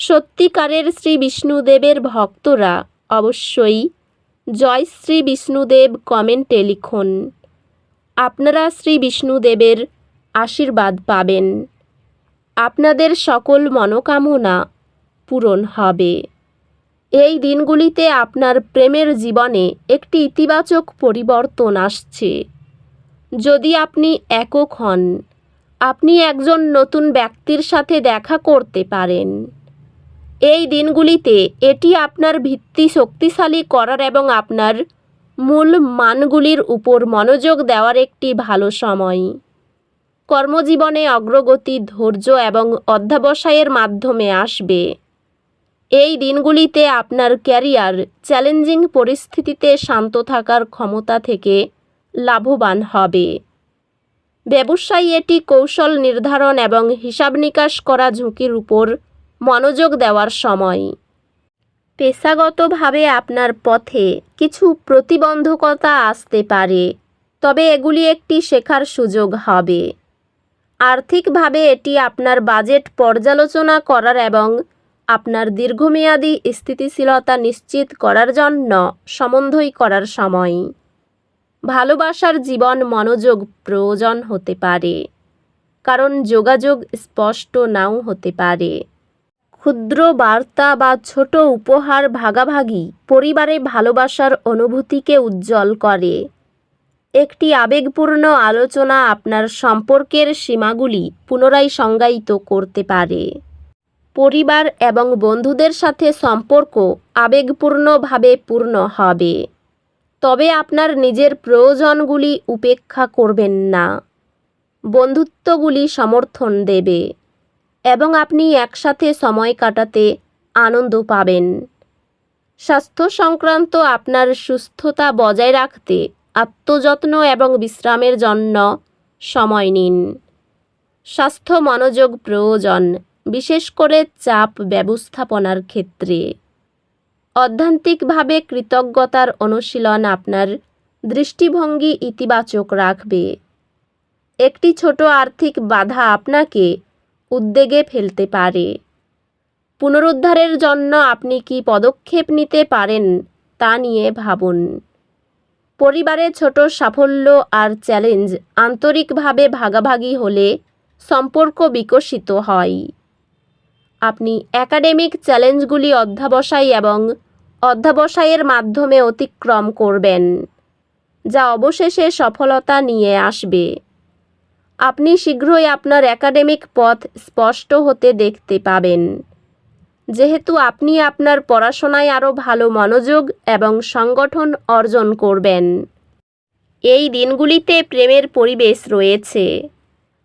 সত্যিকারের শ্রী বিষ্ণুদেবের ভক্তরা অবশ্যই জয় শ্রী বিষ্ণুদেব কমেন্টে লিখুন। আপনারা শ্রী বিষ্ণুদেবের আশীর্বাদ পাবেন। আপনাদের সকল মনোকামনা পূরণ হবে। এই দিনগুলিতে আপনার প্রেমের জীবনে একটি ইতিবাচক পরিবর্তন আসছে। যদি আপনি একক হন, আপনি একজন নতুন ব্যক্তির সাথে দেখা করতে পারেন। এই দিনগুলিতে এটি আপনার ভিত্তি শক্তিশালী করার এবং আপনার মূল মানগুলির উপর মনোযোগ দেওয়ার একটি ভালো সময়। কর্মজীবনে অগ্রগতি, ধৈর্য এবং অধ্যাবসায়ের মাধ্যমে আসবে। এই দিনগুলিতে আপনার ক্যারিয়ার চ্যালেঞ্জিং পরিস্থিতিতে শান্ত থাকার ক্ষমতা থেকে লাভবান হবে। ব্যবসায়ী এটি কৌশল নির্ধারণ এবং হিসাব নিকাশ করা ঝুঁকির উপর মনোযোগ দেওয়ার সময়। পেশাগতভাবে আপনার পথে কিছু প্রতিবন্ধকতা আসতে পারে, তবে এগুলি একটি শেখার সুযোগ হবে। আর্থিকভাবে এটি আপনার বাজেট পর্যালোচনা করার এবং আপনার দীর্ঘমেয়াদী স্থিতিশীলতা নিশ্চিত করার জন্য সমন্বয় করার সময়। ভালোবাসার জীবন মনোযোগ প্রয়োজন হতে পারে, কারণ যোগাযোগ স্পষ্ট নাও হতে পারে। ক্ষুদ্র বার্তা বা ছোট উপহার ভাগাভাগি পরিবারে ভালোবাসার অনুভূতিকে উজ্জ্বল করে। একটি আবেগপূর্ণ আলোচনা আপনার সম্পর্কের সীমাগুলি পুনরায় সংজ্ঞায়িত করতে পারে। পরিবার এবং বন্ধুদের সাথে সম্পর্ক আবেগপূর্ণভাবে পূর্ণ হবে। তবে আপনার নিজের প্রয়োজনগুলি উপেক্ষা করবেন না। বন্ধুত্বগুলি সমর্থন দেবে। এবং আপনি একসাথে সময় কাটাতে আনন্দ পাবেন। স্বাস্থ্য সংক্রান্ত আপনার সুস্থতা বজায় রাখতে আত্মযত্ন এবং বিশ্রামের জন্য সময় নিন। স্বাস্থ্য মনোযোগ প্রয়োজন, বিশেষ করে চাপ ব্যবস্থাপনার ক্ষেত্রে। অধ্যান্তিকভাবে কৃতজ্ঞতার অনুশীলন আপনার দৃষ্টিভঙ্গি ইতিবাচক রাখবে। একটি ছোট আর্থিক বাধা আপনাকে উদ্বেগে ফেলতে পারে। পুনরুদ্ধারের জন্য আপনি কি পদক্ষেপ নিতে পারেন তা নিয়ে ভাবুন। পরিবারে ছোট সাফল্য আর চ্যালেঞ্জ আন্তরিকভাবে ভাগাভাগি হলে সম্পর্ক বিকশিত হয়। আপনি একাডেমিক চ্যালেঞ্জগুলি অধ্যাবসায় এবং অধ্যাবসায়ের মাধ্যমে অতিক্রম করবেন, যা অবশেষে সফলতা নিয়ে আসবে। আপনি শীঘ্রই আপনার একাডেমিক পথ স্পষ্ট হতে দেখতে পাবেন। যেহেতু আপনি আপনার পড়াশোনায় আরও ভালো মনোযোগ এবং সংগঠন অর্জন করবেন। এই দিনগুলিতে প্রেমের পরিবেশ রয়েছে।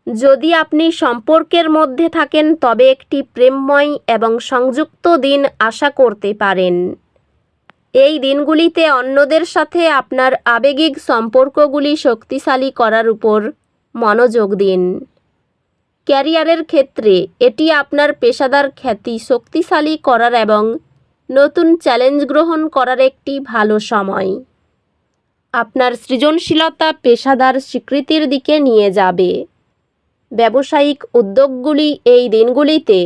যদি আপনি সম্পর্কের মধ্যে থাকেন, তবে একটি প্রেমময় এবং সংযুক্ত দিন আশা করতে পারেন। এই দিনগুলিতে অন্যদের সাথে আপনার আবেগিক সম্পর্কগুলি শক্তিশালী করার উপর মনোযোগ দিন। ক্যারিয়ারের ক্ষেত্রে এটি আপনার পেশাদার খ্যাতি শক্তিশালী করার এবং নতুন চ্যালেঞ্জ গ্রহণ করার একটি ভালো সময়। আপনার সৃজনশীলতা পেশাদার স্বীকৃতির দিকে নিয়ে যাবে। ব্যবসায়িক উদ্যোগগুলি এই দিনগুলিতে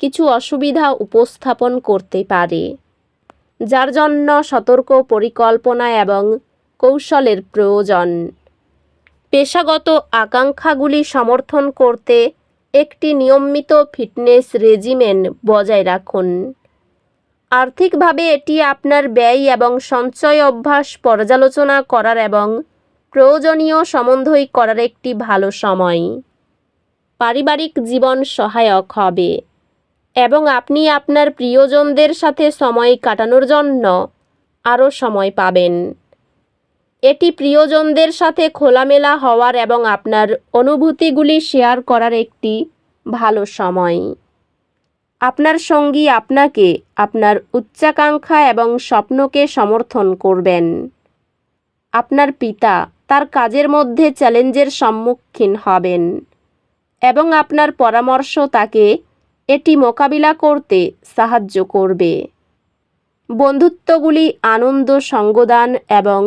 কিছু অসুবিধা উপস্থাপন করতে পারে, যার জন্য সতর্ক পরিকল্পনা এবং কৌশলের প্রয়োজন। পেশাগত আকাঙ্ক্ষাগুলি সমর্থন করতে একটি নিয়মিত ফিটনেস রেজিমেন বজায় রাখুন। আর্থিকভাবে এটি আপনার ব্যয় এবং সঞ্চয় অভ্যাস পর্যালোচনা করার এবং প্রয়োজনীয় সমন্বয় করার একটি ভালো সময়। পারিবারিক জীবন সহায়ক হবে এবং আপনি আপনার প্রিয়জনদের সাথে সময় কাটানোর জন্য আরও সময় পাবেন। এটি প্রিয়জনদের সাথে খোলামেলা হওয়ার এবং আপনার অনুভূতিগুলি শেয়ার করার একটি ভালো সময়। আপনার সঙ্গী আপনাকে আপনার উচ্চাকাঙ্ক্ষা এবং স্বপ্নকে সমর্থন করবেন। আপনার পিতা তার কাজের মধ্যে চ্যালেঞ্জের সম্মুখীন হবেন এবং আপনার পরামর্শ তাকে এটি মোকাবিলা করতে সাহায্য করবে। বন্ধুত্বগুলি আনন্দ, সঙ্গদান এবং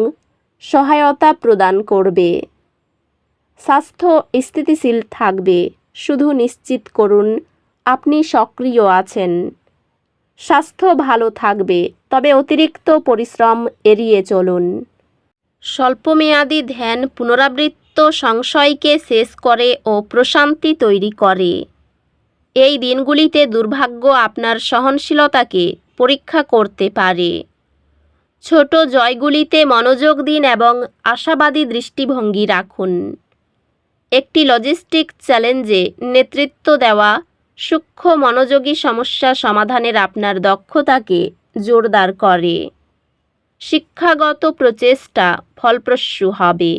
সহায়তা প্রদান করবে। স্বাস্থ্য স্থিতিশীল থাকবে, শুধু নিশ্চিত করুন, আপনি সক্রিয় আছেন। স্বাস্থ্য ভালো থাকবে, তবে অতিরিক্ত পরিশ্রম এড়িয়ে চলুন। স্বল্পমেয়াদী ধ্যান পুনরাবৃত্ত সংশয়কে শেষ করে ও প্রশান্তি তৈরি করে। এই দিনগুলিতে দুর্ভাগ্য আপনার সহনশীলতাকে পরীক্ষা করতে পারে। ছোট জয়গুলিতে মনোযোগ দিন এবং আশাবাদী দৃষ্টিভঙ্গি রাখুন। একটি লজিস্টিক চ্যালেঞ্জে নেতৃত্ব দেওয়া সূক্ষ্ম মনোযোগী সমস্যা সমাধানের আপনার দক্ষতাকে জোরদার করে। শিক্ষাগত প্রচেষ্টা ফলপ্রসূ হবে।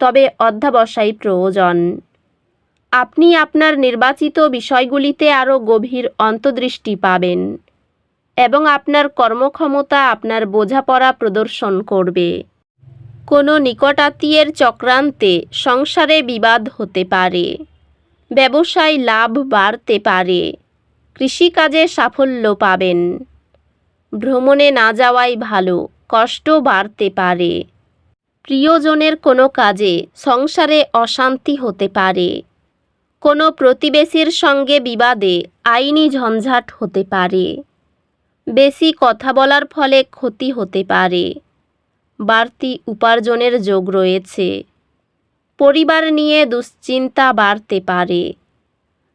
তবে অধ্যাবসায় প্রয়োজন। আপনি আপনার নির্বাচিত বিষয়গুলিতে আরও গভীর অন্তর্দৃষ্টি পাবেন। এবং আপনার কর্মক্ষমতা আপনার বোঝাপড়া প্রদর্শন করবে। কোনো নিকটাত্মীয়ের চক্রান্তে সংসারে বিবাদ হতে পারে। ব্যবসায় লাভ বাড়তে পারে। কৃষিকাজে সাফল্য পাবেন। ভ্রমণে না যাওয়াই ভালো, কষ্ট বাড়তে পারে। প্রিয়জনের কোনো কাজে সংসারে অশান্তি হতে পারে। কোনো প্রতিবেশীর সঙ্গে বিবাদে আইনি ঝঞ্ঝাট হতে পারে। বেশি কথা বলার ফলে ক্ষতি হতে পারে। বাড়তি উপার্জনের যোগ রয়েছে। পরিবার নিয়ে দুশ্চিন্তা বাড়তে পারে।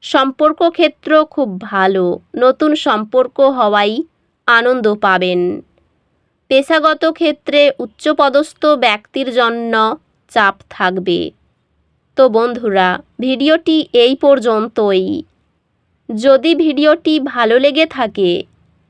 সম্পর্ক ক্ষেত্র খুব ভালো, নতুন সম্পর্ক হওয়াই আনন্দ পাবেন। পেশাগত ক্ষেত্রে উচ্চপদস্থ ব্যক্তির জন্য চাপ থাকবে। তো বন্ধুরা, ভিডিওটি এই পর্যন্তই। যদি ভিডিওটি ভালো লেগে থাকে